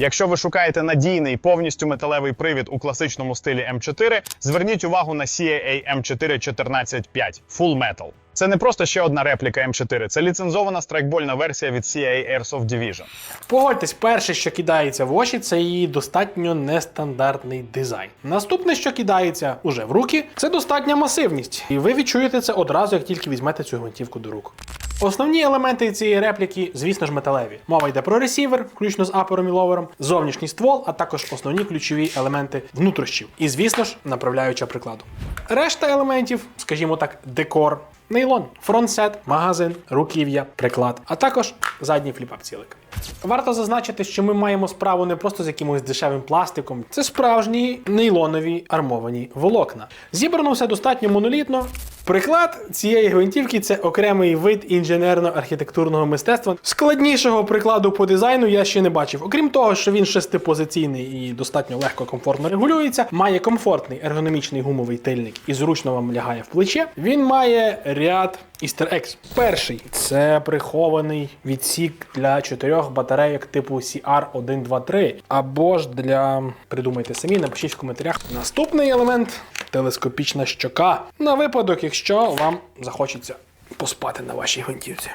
Якщо ви шукаєте надійний повністю металевий привід у класичному стилі М4, зверніть увагу на CAA M4 145 Full Metal. Це не просто ще одна репліка М4, це ліцензована страйкбольна версія від CAA Airsoft Division. Погодьтесь, перше, що кидається в очі, це її достатньо нестандартний дизайн. Наступне, що кидається уже в руки, це достатня масивність. І ви відчуєте це одразу, як тільки візьмете цю гвинтівку до рук. Основні елементи цієї репліки, звісно ж, металеві. Мова йде про ресівер, включно з апером і ловером, зовнішній ствол, а також основні ключові елементи внутрішнів. І, звісно ж, направляюча прикладу. Решта елементів, скажімо так, декор, нейлон, фронтсет, магазин, руків'я, приклад, а також задній фліпап цілик. Варто зазначити, що ми маємо справу не просто з якимось дешевим пластиком, це справжні нейлонові армовані волокна. Зібрано все достатньо монолітно. Приклад цієї гвинтівки це окремий вид інженерно-архітектурного мистецтва. Складнішого прикладу по дизайну я ще не бачив. Окрім того, що він шестипозиційний і достатньо легко комфортно регулюється, має комфортний ергономічний гумовий тильник і зручно вам лягає в плече. Він має ряд Easter eggs. Перший це прихований відсік для чотирьох батарейок типу CR123. Або ж для придумайте самі, напишіть в коментарях. Наступний елемент телескопічна щока. На випадок, якщо вам захочеться поспати на вашій гвинтівці.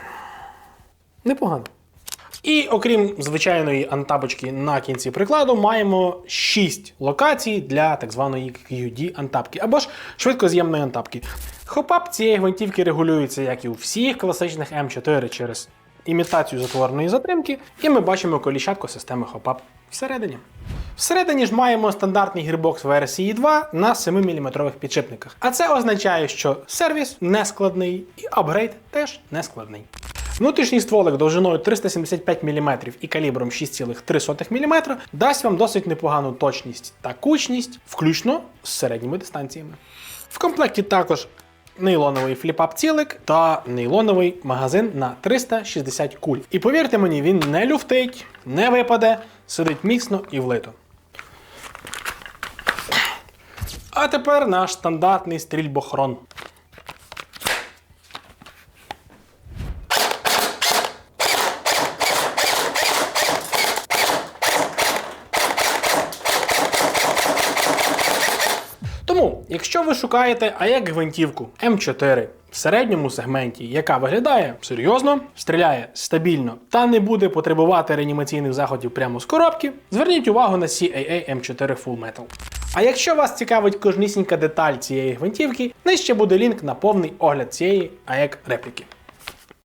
Непогано. І окрім звичайної антапочки на кінці прикладу, маємо 6 локацій для так званої QD антапки або ж швидкоз'ємної антапки. Хопап цієї гвинтівки регулюється, як і у всіх класичних М4 через імітацію затвореної затримки, і ми бачимо коліщатку системи хопап всередині. Всередині ж маємо стандартний гірбокс версії 2 на 7-мм підшипниках. А це означає, що сервіс не складний і апгрейд теж не складний. Внутрішній стволик довжиною 375 мм і калібром 6,3 мм дасть вам досить непогану точність та кучність, включно з середніми дистанціями. В комплекті також нейлоновий фліпап цілик та нейлоновий магазин на 360 куль. І повірте мені, він не люфтить, не випаде, сидить міцно і влито. А тепер наш стандартний стрільбохрон. Тому, якщо ви шукаєте АЕК гвинтівку М4 в середньому сегменті, яка виглядає серйозно, стріляє стабільно та не буде потребувати реанімаційних заходів прямо з коробки, зверніть увагу на CAA M4 Full Metal. А якщо вас цікавить кожнісінька деталь цієї гвинтівки, нижче буде лінк на повний огляд цієї АЕК репліки.